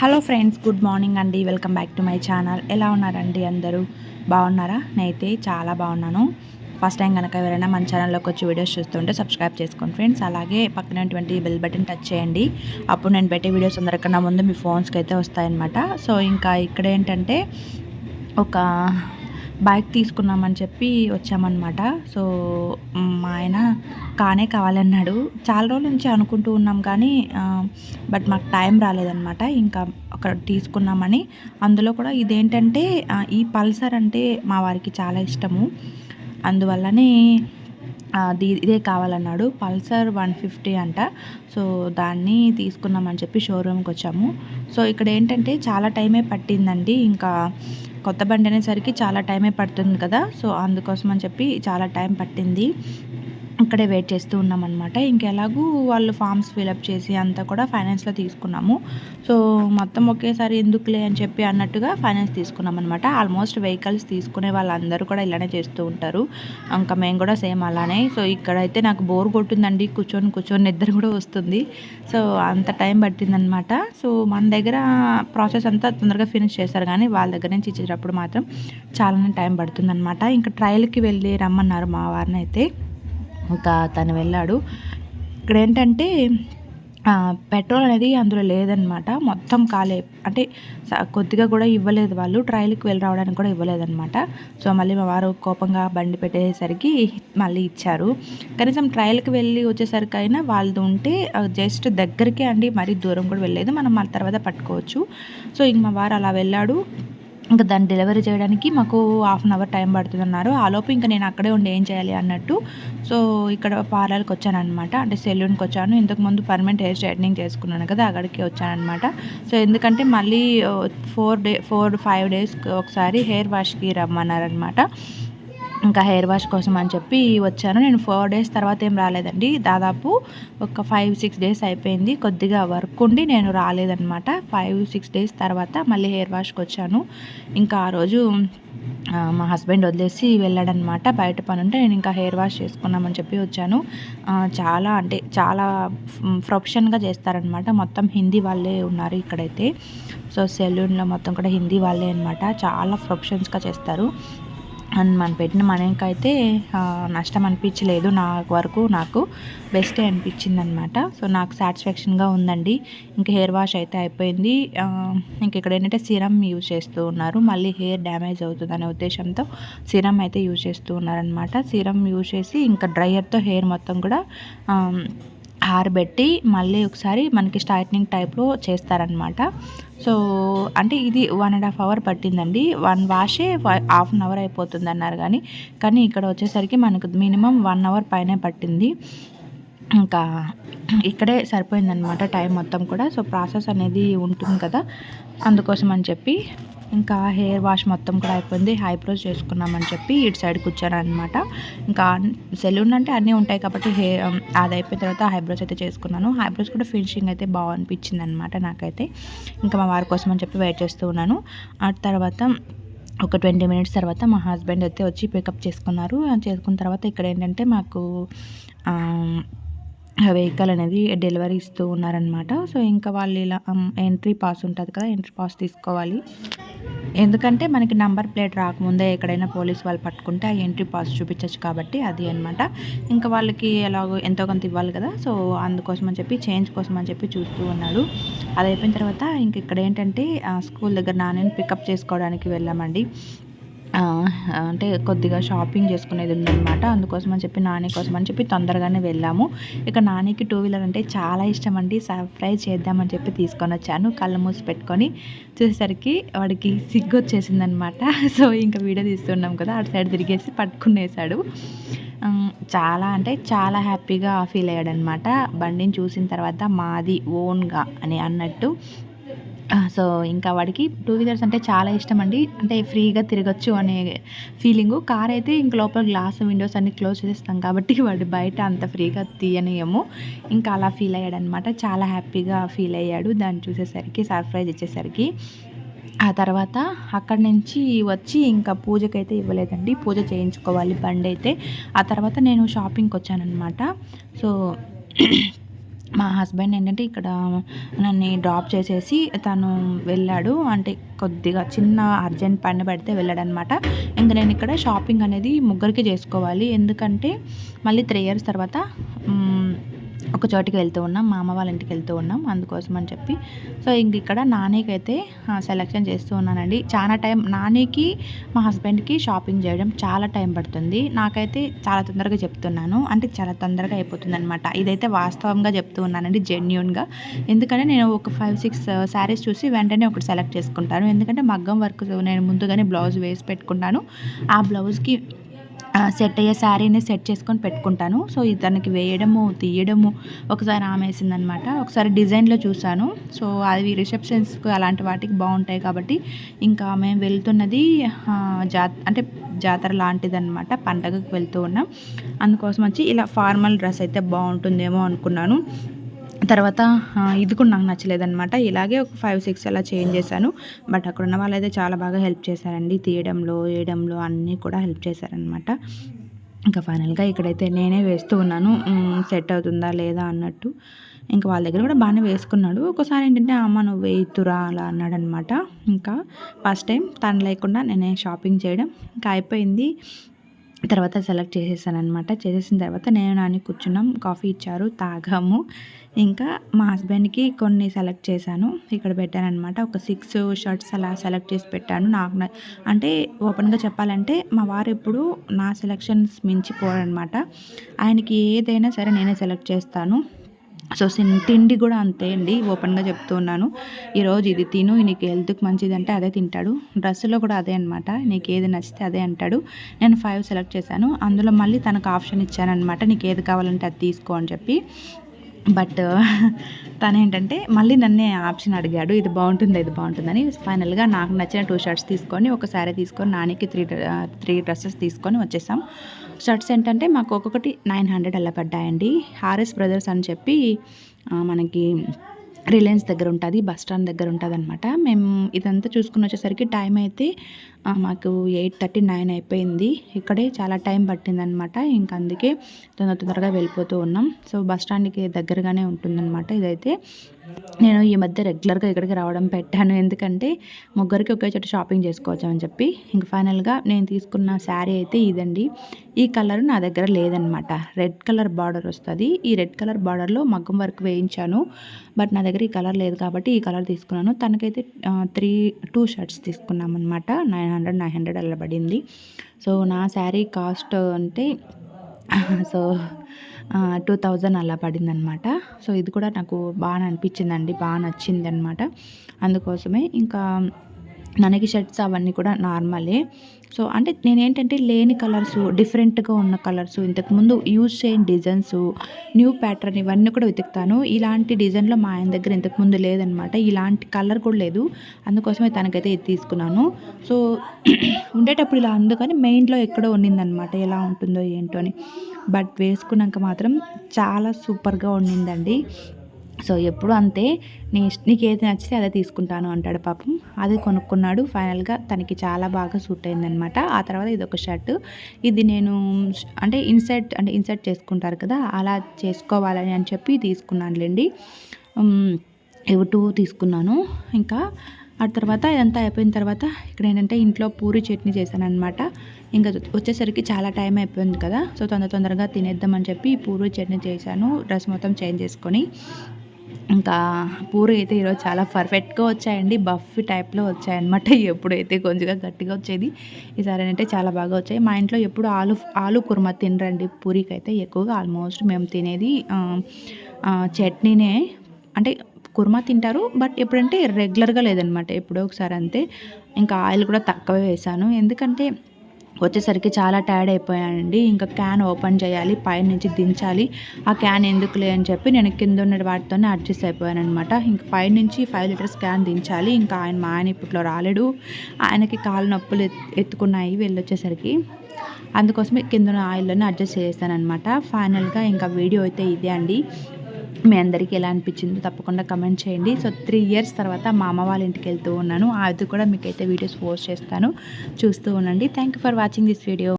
Hello friends good morning అండి. Welcome back to my channel. ఎలా ఉన్నారండి అందరూ? బాగున్నారా? నేనైతే చాలా బాగున్నాను. ఫస్ట్ టైం కనుక ఎవరైనా మన ఛానల్లోకి వచ్చి వీడియోస్ చూస్తుంటే సబ్స్క్రైబ్ చేసుకోండి ఫ్రెండ్స్. అలాగే పక్కనటువంటి బెల్ బటన్ టచ్ చేయండి. అప్పుడు నేను పెట్టే వీడియోస్ అందరికన్నా ముందు మీ ఫోన్స్కి అయితే వస్తాయన్నమాట. సో ఇంకా ఇక్కడ ఏంటంటే ఒక బైక్ తీసుకున్నామని చెప్పి వచ్చామన్నమాట. సో మా ఆయన కానే కావాలన్నాడు. చాలా రోజుల నుంచి అనుకుంటూ ఉన్నాం కానీ బట్ మాకు టైం రాలేదన్నమాట. ఇంకా అక్కడ తీసుకున్నామని. అందులో కూడా ఇదేంటంటే ఈ పల్సర్ అంటే మా వారికి చాలా ఇష్టము. అందువల్లనే ఇదే కావాలన్నాడు. పల్సర్ వన్ ఫిఫ్టీ అంట. సో దాన్ని తీసుకున్నామని చెప్పి షోరూమ్కి వచ్చాము. సో ఇక్కడ ఏంటంటే చాలా టైమే పట్టిందండి. ఇంకా కొత్త బండి అనేసరికి చాలా టైమే పడుతుంది కదా సో అందుకోసం అని చెప్పి చాలా టైం పట్టింది. ఇక్కడే వెయిట్ చేస్తూ ఉన్నాం అనమాట ఇంకెలాగూ వాళ్ళు ఫామ్స్ ఫిలప్ చేసి అంతా కూడా ఫైనాన్స్లో తీసుకున్నాము. సో మొత్తం ఒకేసారి ఎందుకులే అని చెప్పి అన్నట్టుగా ఫైనాన్స్ తీసుకున్నాం అనమాట ఆల్మోస్ట్ వెహికల్స్ తీసుకునే వాళ్ళందరూ కూడా ఇలానే చేస్తూ ఉంటారు. ఇంకా మేము కూడా సేమ్ అలానే. సో ఇక్కడైతే నాకు బోర్ కొట్టిందండి. కూర్చొని కూర్చొని నిద్ర కూడా వస్తుంది. సో అంత టైం పట్టిందనమాట సో మన దగ్గర ప్రాసెస్ అంతా తొందరగా ఫినిష్ చేస్తారు కానీ వాళ్ళ దగ్గర నుంచి ఇచ్చేటప్పుడు మాత్రం చాలానే టైం పడుతుందనమాట ఇంకా ట్రయల్కి వెళ్ళి రమ్మన్నారు మా వారిని అయితే ఇంకా తను వెళ్ళాడు. ఇక్కడ ఏంటంటే పెట్రోల్ అనేది అందులో లేదనమాట. మొత్తం కాలే అంటే కొద్దిగా కూడా ఇవ్వలేదు వాళ్ళు. ట్రయల్కి వెళ్ళి రావడానికి కూడా ఇవ్వలేదన్నమాట సో మళ్ళీ మా వారు కోపంగా బండి పెట్టేసరికి మళ్ళీ ఇచ్చారు. కనీసం ట్రయల్కి వెళ్ళి వచ్చేసరికి అయినా వాళ్ళది ఉంటే జస్ట్ దగ్గరికే అండి. మరీ దూరం కూడా వెళ్ళలేదు. మనం మన తర్వాత పట్టుకోవచ్చు. సో ఇంక మా వారు అలా వెళ్ళాడు. ఇంకా దాన్ని డెలివరీ చేయడానికి మాకు హాఫ్ అన్ అవర్ టైం పడుతుంది అన్నారు ఆలోపు ఇంకా నేను అక్కడే ఉండి ఏం చేయాలి అన్నట్టు. సో ఇక్కడ పార్లర్కి వచ్చాను అనమాట అంటే సెలూన్కి వచ్చాను. ఇంతకుముందు పర్మనెంట్ హెయిర్ స్ట్రైట్నింగ్ చేసుకున్నాను కదా అక్కడికి వచ్చానమాట సో ఎందుకంటే మళ్ళీ four day four five days ఒకసారి హెయిర్ వాష్కి రమ్మన్నారనమాట ఇంకా హెయిర్ వాష్ కోసం అని చెప్పి వచ్చాను. నేను ఫోర్ డేస్ తర్వాత ఏం రాలేదండి. దాదాపు ఒక ఫైవ్ సిక్స్ డేస్ అయిపోయింది. కొద్దిగా వర్క్ ఉండి నేను రాలేదనమాట ఫైవ్ సిక్స్ డేస్ తర్వాత మళ్ళీ హెయిర్ వాష్కి వచ్చాను. ఇంకా ఆ రోజు మా హస్బెండ్ వదిలేసి వెళ్ళాడనమాట బయట పని ఉంటే నేను ఇంకా హెయిర్ వాష్ చేసుకున్నామని చెప్పి వచ్చాను. చాలా అంటే చాలా ప్రొఫెషన్గా చేస్తారనమాట మొత్తం హిందీ వాళ్ళే ఉన్నారు ఇక్కడైతే. సో సెలూన్లో మొత్తం కూడా హిందీ వాళ్ళే అనమాట చాలా ప్రొఫెషన్స్గా చేస్తారు. అండ్ మనం పెట్టిన మనకైతే నష్టం అనిపించలేదు నా వరకు నాకు బెస్టే అనిపించింది అనమాట సో నాకు సాటిస్ఫాక్షన్గా ఉందండి. ఇంకా హెయిర్ వాష్ అయితే అయిపోయింది. ఇంక ఇక్కడ ఏంటంటే సిరం యూజ్ చేస్తూ ఉన్నారు. మళ్ళీ హెయిర్ డ్యామేజ్ అవుతుంది అనే ఉద్దేశంతో సిరం అయితే యూజ్ చేస్తూ ఉన్నారనమాట సిరం యూజ్ చేసి ఇంకా డ్రయర్తో హెయిర్ మొత్తం కూడా ఆరబెట్టి మళ్ళీ ఒకసారి మనకి స్ట్రైట్నింగ్ టైప్లో చేస్తారనమాట సో అంటే ఇది వన్ అండ్ హాఫ్ అవర్ పట్టిందండి. వన్ వాషే హాఫ్ అన్ అవర్ అయిపోతుంది అన్నారు కానీ కానీ ఇక్కడ వచ్చేసరికి మనకు మినిమం వన్ అవర్ పైనే పట్టింది. ఇంకా ఇక్కడే సరిపోయిందనమాట టైం మొత్తం కూడా. సో ప్రాసెస్ అనేది ఉంటుంది కదా అందుకోసం అని చెప్పి ఇంకా హెయిర్ వాష్ మొత్తం కూడా అయిపోయింది. హైబ్రోస్ చేసుకున్నామని చెప్పి ఇటు సైడ్ కూర్చొని అనమాట ఇంకా సెలూన్ అంటే అన్నీ ఉంటాయి కాబట్టి హెయిర్ అది అయిపోయిన తర్వాత హైబ్రోస్ అయితే చేసుకున్నాను. హైబ్రోస్ కూడా ఫినిషింగ్ అయితే బాగా అనిపించింది అనమాట నాకైతే. ఇంకా మా వారి కోసం అని చెప్పి వెయిట్ చేస్తూ ఉన్నాను. ఆ తర్వాత ఒక ట్వంటీ మినిట్స్ తర్వాత మా హస్బెండ్ అయితే వచ్చి పికప్ చేసుకున్నారు. చేసుకున్న తర్వాత ఇక్కడ ఏంటంటే మాకు వెహికల్ అనేది డెలివరీ ఇస్తూ ఉన్నారనమాట సో ఇంకా వాళ్ళు ఇలా ఎంట్రీ పాస్ ఉంటుంది కదా ఎంట్రీ పాస్ తీసుకోవాలి. ఎందుకంటే మనకి నంబర్ ప్లేట్ రాకముందే ఎక్కడైనా పోలీస్ వాళ్ళు పట్టుకుంటే ఆ ఎంట్రీ పాస్ చూపించచ్చు కాబట్టి అది అనమాట ఇంకా వాళ్ళకి ఎలాగో ఎంతో కొంత ఇవ్వాలి కదా సో అందుకోసం అని చెప్పి చేంజ్ కోసం అని చెప్పి చూస్తూ ఉన్నాడు. అది అయిపోయిన తర్వాత ఇంక ఇక్కడ ఏంటంటే స్కూల్ దగ్గర నాన్నని పికప్ చేసుకోవడానికి వెళ్ళామండి. అంటే కొద్దిగా షాపింగ్ చేసుకునేది ఉందన్నమాట. అందుకోసం అని చెప్పి నాని కోసం అని చెప్పి తొందరగానే వెళ్ళాము. ఇక నానికి టూ వీలర్ అంటే చాలా ఇష్టం అండి. సర్ప్రైజ్ చేద్దామని చెప్పి తీసుకొని వచ్చాను. కళ్ళు మూసి పెట్టుకొని చూసేసరికి వాడికి సిగ్గు వచ్చేసిందనమాట సో ఇంకా వీడియో తీస్తున్నాం కదా. అటు సైడ్ తిరిగేసి పట్టుకునేసాడు. చాలా అంటే చాలా హ్యాపీగా ఫీల్ అయ్యాడనమాట బండిని చూసిన తర్వాత మాది ఓన్గా అని అన్నట్టు సో ఇంకా వాడికి టూ వీలర్స్ అంటే చాలా ఇష్టం అండి అంటే ఫ్రీగా తిరగచ్చు అనే ఫీలింగు. కార్ అయితే ఇంక లోపల గ్లాస్ విండోస్ అన్ని క్లోజ్ చేస్తాం కాబట్టి వాడు బయట అంత ఫ్రీగా తీయనియము. ఇంకా అలా ఫీల్ అయ్యాడనమాట. చాలా హ్యాపీగా ఫీల్ అయ్యాడు. దాన్ని చూసేసరికి సర్ప్రైజ్ ఇచ్చేసరికి. ఆ తర్వాత అక్కడి నుంచి వచ్చి ఇంకా పూజకైతే ఇవ్వలేదండి. పూజ చేయించుకోవాలి బండి అయితే. ఆ తర్వాత నేను షాపింగ్కి వచ్చానమాట సో మా హస్బెండ్ ఏంటంటే ఇక్కడ నన్ను డ్రాప్ చేసేసి తను వెళ్ళాడు. అంటే కొద్దిగా చిన్న అర్జెంట్ పని పెడితే వెళ్ళాడనమాట. ఇంకా నేను ఇక్కడ షాపింగ్ అనేది ముగ్గురికి చేసుకోవాలి. ఎందుకంటే మళ్ళీ త్రీ ఇయర్స్ తర్వాత ఒక చోటికి వెళ్తూ ఉన్నాం మా అమ్మ వాళ్ళ ఇంటికి వెళ్తూ ఉన్నాం అందుకోసం అని చెప్పి. సో ఇంక ఇక్కడ నానికి అయితే సెలెక్షన్ చేస్తూ ఉన్నానండి. చాలా టైం నానీకి మా హస్బెండ్కి షాపింగ్ చేయడం చాలా టైం పడుతుంది. నాకైతే చాలా తొందరగా చెప్తున్నాను. అంటే చాలా తొందరగా అయిపోతుంది అనమాట ఇదైతే వాస్తవంగా చెప్తూ ఉన్నానండి జెన్యున్గా ఎందుకంటే నేను ఒక ఫైవ్ సిక్స్ శారీస్ చూసి వెంటనే ఒకటి సెలెక్ట్ చేసుకుంటాను. ఎందుకంటే మగ్గం వర్క్ నేను ముందుగానే బ్లౌజ్ వేసి పెట్టుకుంటాను ఆ బ్లౌజ్కి సెట్ అయ్యే శారీని సెట్ చేసుకొని పెట్టుకుంటాను. సో తనకి వేయడము తీయడము ఒకసారి ఆమె వేసిందనమాట ఒకసారి డిజైన్లో చూశాను. సో అవి రిసెప్షన్స్కి అలాంటి వాటికి బాగుంటాయి కాబట్టి ఇంకా మేము వెళ్తున్నది జా అంటే జాతర లాంటిదన్నమాట పండగకి వెళ్తూ ఉన్నాం. అందుకోసం వచ్చి ఇలా ఫార్మల్ డ్రెస్ అయితే బాగుంటుందేమో అనుకున్నాను. తర్వాత ఇది కూడా నాకు నచ్చలేదనమాట ఇలాగే ఒక ఫైవ్ సిక్స్ అలా చేంజ్ చేశాను. బట్ అక్కడ ఉన్న వాళ్ళైతే చాలా బాగా హెల్ప్ చేశారండి. తీయడంలో వేయడంలో అన్నీ కూడా హెల్ప్ చేశారనమాట ఇంకా ఫైనల్గా ఇక్కడైతే నేనే వేస్తూ ఉన్నాను. సెట్ అవుతుందా లేదా అన్నట్టు. ఇంకా వాళ్ళ దగ్గర కూడా బాగానే వేసుకున్నాడు. ఒకసారి ఏంటంటే అమ్మ నువ్వు వేయితురా అలా అన్నాడనమాట ఇంకా ఫస్ట్ టైం తను లేకుండా నేనే షాపింగ్ చేయడం. ఇంకా అయిపోయింది. తర్వాత సెలెక్ట్ చేసేసాను అనమాట చేసేసిన తర్వాత నేను నాని కూర్చున్నాం. కాఫీ ఇచ్చారు తాగాము. ఇంకా మా హస్బెండ్కి కొన్ని సెలెక్ట్ చేశాను. ఇక్కడ పెట్టాను అనమాట ఒక సిక్స్ షర్ట్స్ అలా సెలెక్ట్ చేసి పెట్టాను. నాకు అంటే ఓపెన్గా చెప్పాలంటే మా వారు ఎప్పుడు నా సెలెక్షన్స్ మించిపోరనమాట ఆయనకి ఏదైనా సరే నేనే సెలెక్ట్ చేస్తాను. సో తిండి కూడా అంతే అండి ఓపెన్గా చెప్తున్నాను ఈరోజు ఇది తిను నీకు హెల్త్కి మంచిది అంటే అదే తింటాడు. డ్రెస్సులో కూడా అదే అనమాట నీకు ఏది నచ్చితే అదే అంటాడు. నేను ఫైవ్ సెలెక్ట్ చేశాను అందులో మళ్ళీ తనకు ఆప్షన్ ఇచ్చానమాట నీకు ఏది కావాలంటే అది తీసుకో అని చెప్పి. బట్ తను ఏంటంటే మళ్ళీ నన్నే ఆప్షన్ అడిగాడు ఇది బాగుంటుంది ఇది బాగుంటుందని. ఫైనల్గా నాకు నచ్చిన టూ షర్ట్స్ తీసుకొని ఒక శారీ తీసుకొని నానికి త్రీ త్రీ డ్రెస్సెస్ తీసుకొని వచ్చేసాం. షర్ట్స్ ఏంటంటే మాకు ఒక్కొక్కటి నైన్ హండ్రెడ్ అలా పడ్డాయండి. హారెస్ బ్రదర్స్ అని చెప్పి మనకి రిలయన్స్ దగ్గర ఉంటుంది బస్ స్టాండ్ దగ్గర ఉంటుంది అనమాట మేము ఇదంతా చూసుకుని వచ్చేసరికి టైం అయితే మాకు ఎయిట్ థర్టీ నైన్ అయిపోయింది. ఇక్కడే చాలా టైం పట్టిందనమాట ఇంక అందుకే తొందర తొందరగా వెళ్ళిపోతూ ఉన్నాం. సో బస్ స్టాండ్కి దగ్గరగానే ఉంటుందన్నమాట ఇదైతే. నేను ఈ మధ్య రెగ్యులర్గా ఇక్కడికి రావడం పెట్టాను. ఎందుకంటే ముగ్గురికి ఒకే చోట షాపింగ్ చేసుకోవచ్చు అని చెప్పి. ఇంక ఫైనల్గా నేను తీసుకున్న శారీ అయితే ఇదండి. ఈ కలర్ నా దగ్గర లేదనమాట రెడ్ కలర్ బార్డర్ వస్తుంది. ఈ రెడ్ కలర్ బార్డర్లో మగ్గం వర్క్ వేయించాను. బట్ నా దగ్గర ఈ కలర్ లేదు కాబట్టి ఈ కలర్ తీసుకున్నాను. తనకైతే త్రీ టూ షర్ట్స్ తీసుకున్నాం అనమాట నైన్ హండ్రెడ్ నైన్ హండ్రెడ్ అలా పడింది. సో నా శారీ కాస్ట్ అంటే సో టూ థౌజండ్ అలా పడింది అనమాట సో ఇది కూడా నాకు బాగా అనిపించిందండి బాగా నచ్చింది అనమాట అందుకోసమే ఇంకా మనకి షర్ట్స్ అవన్నీ కూడా నార్మలే. సో అంటే నేనేంటంటే లేని కలర్స్ డిఫరెంట్గా ఉన్న కలర్స్ ఇంతకుముందు యూజ్ చేయని డిజైన్స్ న్యూ ప్యాటర్న్ ఇవన్నీ కూడా వెతుకుతాను. ఇలాంటి డిజైన్లో మా ఆయన దగ్గర ఇంతకుముందు లేదనమాట. ఇలాంటి కలర్ కూడా లేదు. అందుకోసమే తనకైతే ఇది తీసుకున్నాను. సో ఉండేటప్పుడు ఇలా అందుకని మెయిన్లో ఎక్కడో ఉన్నిందనమాట. ఎలా ఉంటుందో ఏంటో అని. బట్ వేసుకున్నాక మాత్రం చాలా సూపర్గా ఉండిందండి సో ఎప్పుడు అంతే నీ నీకు ఏది నచ్చితే అదే తీసుకుంటాను అంటాడు పాపం. అది కొనుక్కున్నాడు ఫైనల్గా తనకి చాలా బాగా సూట్ అయిందనమాట ఆ తర్వాత ఇది ఒక షర్ట్. ఇది నేను అంటే ఇన్సర్ట్ అంటే ఇన్సర్ట్ చేసుకుంటారు కదా అలా చేసుకోవాలని అని చెప్పి తీసుకున్నానులేండి. ఇవి టూ తీసుకున్నాను. ఇంకా ఆ తర్వాత ఇదంతా అయిపోయిన తర్వాత ఇక్కడ ఏంటంటే ఇంట్లో పూరి చట్నీ చేశాను అనమాట ఇంకా వచ్చేసరికి చాలా టైం అయిపోయింది కదా సో తొందర తొందరగా తినేద్దామని చెప్పి పూరి చట్నీ చేశాను డ్రెస్ మొత్తం చేంజ్ చేసుకొని. ఇంకా పూరి అయితే ఈరోజు చాలా పర్ఫెక్ట్గా వచ్చాయండి బఫ్ టైప్లో వచ్చాయన్నమాట. ఎప్పుడైతే కొంచెంగా గట్టిగా వచ్చేది ఈసారి అంటే చాలా బాగా వచ్చాయి. మా ఇంట్లో ఎప్పుడు ఆలు ఆలు కుర్మా తినరండి. పూరికి అయితే ఎక్కువగా ఆల్మోస్ట్ మేము తినేది చట్నీనే. అంటే కుర్మా తింటారు బట్ ఎప్పుడంటే రెగ్యులర్గా లేదనమాట ఎప్పుడో ఒకసారి అంతే. ఇంకా ఆయిల్ కూడా తక్కువే వేసాను. ఎందుకంటే వచ్చేసరికి చాలా టైర్డ్ అయిపోయానండి. ఇంకా క్యాన్ ఓపెన్ చేయాలి పైన నుంచి దించాలి. ఆ క్యాన్ ఎందుకులే అని చెప్పి నేను కింద ఉన్న వాటితోనే అడ్జస్ట్ అయిపోయాను అనమాట ఇంకా పైన నుంచి ఫైవ్ లీటర్స్ క్యాన్ దించాలి. ఇంకా ఆయన మా ఆయన ఇప్పట్లో రాలేడు. ఆయనకి కాలు నొప్పులు ఎత్తుకున్నాయి వెళ్ళొచ్చేసరికి. అందుకోసమే కింద ఆయిల్లోనే అడ్జస్ట్ చేస్తాను అనమాట ఫైనల్గా ఇంకా వీడియో అయితే ఇదే అండి. మీ అందరికీ ఎలా అనిపించిందో తప్పకుండా కమెంట్ చేయండి. సో త్రీ ఇయర్స్ తర్వాత మా అమ్మ వాళ్ళ ఇంటికి వెళ్తూ ఉన్నాను. అది కూడా మీకైతే వీడియోస్ పోస్ట్ చేస్తాను. చూస్తూ ఉండండి. Thank for watching this video